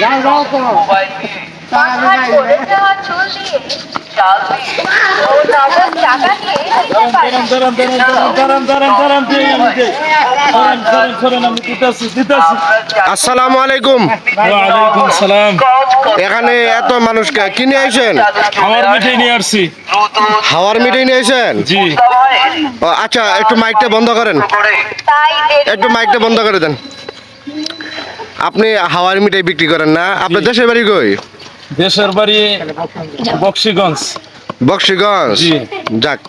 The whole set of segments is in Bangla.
যাও যাও তো চুল দিয়ে চাল দিয়ে ও নগদ টাকা নিয়ে যেতে পারে দাঁড়ান দাঁড়ান দাঁড়ান দাঁড়ান দাঁড়ান দাঁড়ান দাঁড়ান সরেন আমি দিতেছি দিতেছি আসসালামু আলাইকুম এখানে এত মানুষ কে- নিয়ে আইছেন আমার মিঠাই নিয়ে আসছি হাওয়ার মিটিং নিয়ে আইছেন জি ও, আচ্ছা একটু মাইকটা বন্ধ করেন একটু মাইকটা বন্ধ করে দেন আপনি হাওয়ার মিঠাই বিক্রি করেন না? আপনার দেশের বাড়ি কই? দেশের বাড়ি বক্সিগঞ্জ। বক্সিগঞ্জ? জি। যাক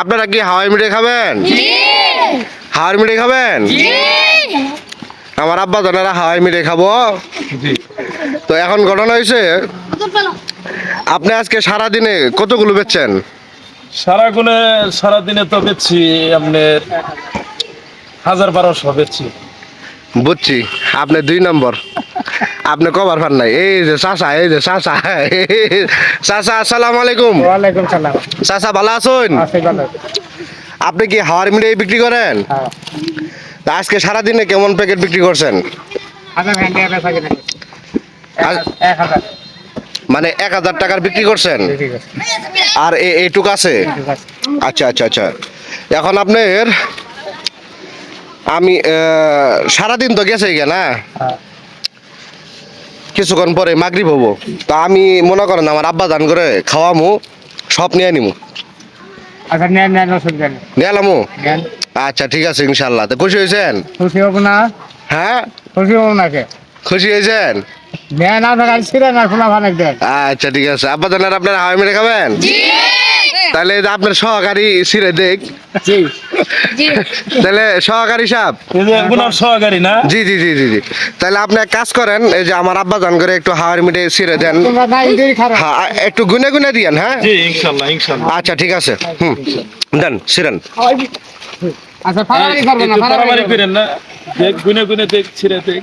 আপনারা কি হাওয়াই মিঠাই খাবেন? হাওয়ার মিঠাই খাবেন? আমার আব্বা জানারা হাওয়াই মিঠাই খাব। জি। তো এখন ঘটনা হয়েছে আপনি আজকে সারা দিনে কতগুলো বেচছেন? সারা গুনে সারা দিনে তো বেচছি আপনার হাজার বারোশো বেচছি। বুঝছি। আপনি দুই নম্বর। আপনি কবার ফান নাই। এই যে চাচা এই যে চাচা চাচা আসসালামু আলাইকুম। ওয়ালাইকুম সালাম। চাচা ভালো আছেন? আপনি কি হাওয়ার মিঠাই বিক্রি করেন? হ্যাঁ। তা আজকে সারা দিনে কেমন প্যাকেট বিক্রি করছেন? মানে এক হাজার টাকার বিক্রি করছেন? আর এইটুক আছে। আচ্ছা আচ্ছা আচ্ছা। এখন আপনার আমি সারাদিন তো গেছে না? হ্যাঁ। কিছুক্ষণ পরে মাগরিব হব। তা আমি মনে করেন আমার আব্বা দান করে খাওয়ামু সব নিয়ে নিমু। আচ্ছা আচ্ছা ঠিক আছে ইনশাল্লাহ। তো খুশি হয়েছেন? খুশি হব না। হ্যাঁ? খুশি হব নাকি খুশি হয়েছেন? দেন। আচ্ছা ঠিক আছে। আব্বা জানার আপনারা হাওয়াই মেরে খাবেন? তাহলে আপনার সহকারী সিরে দেখ। জি। তাহলে সহকারী সাহেব। এই সহকারী না? জি জি জি জি জি। তাহলে আপনি এক কাজ করেন এই যে আমার আব্বা জান করে একটু হাওয়ার মিটে সিরে দেন। হ্যাঁ একটু গুনে গুনে দিয়েন হ্যাঁ? আচ্ছা ঠিক আছে। হুম। দেন সিরেন আচ্ছা ফারারি করব না না। করেন না। দেখ গুনে গুনে দেখ ছিঁড়ে দেখ।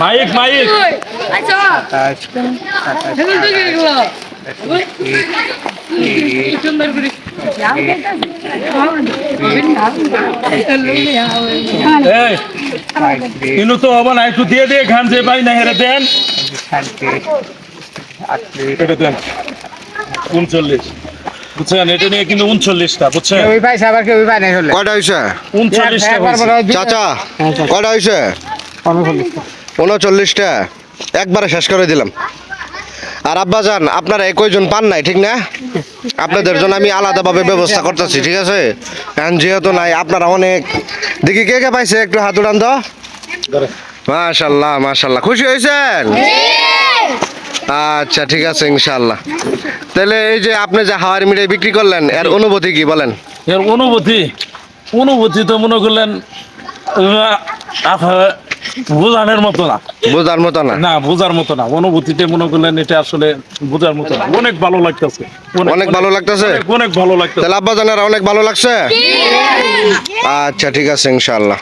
Mic mic. ইনু তো হব না একটু দিয়ে দিয়ে খান যে ভাই না হেরে দেন। উনচল্লিশ। বুঝছেন? এটা নিয়ে কিন্তু উনচল্লিশটা বুঝছেন? ওই পাইছে আবার কেউ নাই হলে। কয়টা উনচল্লিশটা হয়েছে। বড় দুই- চাচা। কয়টা উনচল্লিশটা। উনচল্লিশটা। একবারে শেষ করে দিলাম। আর আব্বা যান আপনারা একইজন পান নাই ঠিক না? আপনাদের জন্য আমি আলাদাভাবে ব্যবস্থা করতেছি ঠিক আছে? এখন যেহেতু নাই আপনারা অনেক দেখি কে কে পাইছে? একটু হাত উড়ান তো। মাশাল্লাহ মাশাল্লাহ। খুশি হয়েছেন আচ্ছা ঠিক আছে ইনশাল্লাহ। তাহলে এই যে আপনি যে হাওয়ার মিঠাই বিক্রি করলেন এর অনুভূতি কি বলেন? এর অনুভূতি অনুভূতি তো মনে করলেন বোঝানোর মতো না। বোঝার মতো না? না বোঝার মতো না। অনুভূতিতে মনে করলেন এটা আসলে বোঝার মতো না। অনেক ভালো লাগতেছে। অনেক ভালো লাগতেছে? অনেক- অনেক ভালো লাগতেছে। তাহলে আব্বা জানার অনেক ভালো লাগছে? আচ্ছা ঠিক আছে ইনশাল্লাহ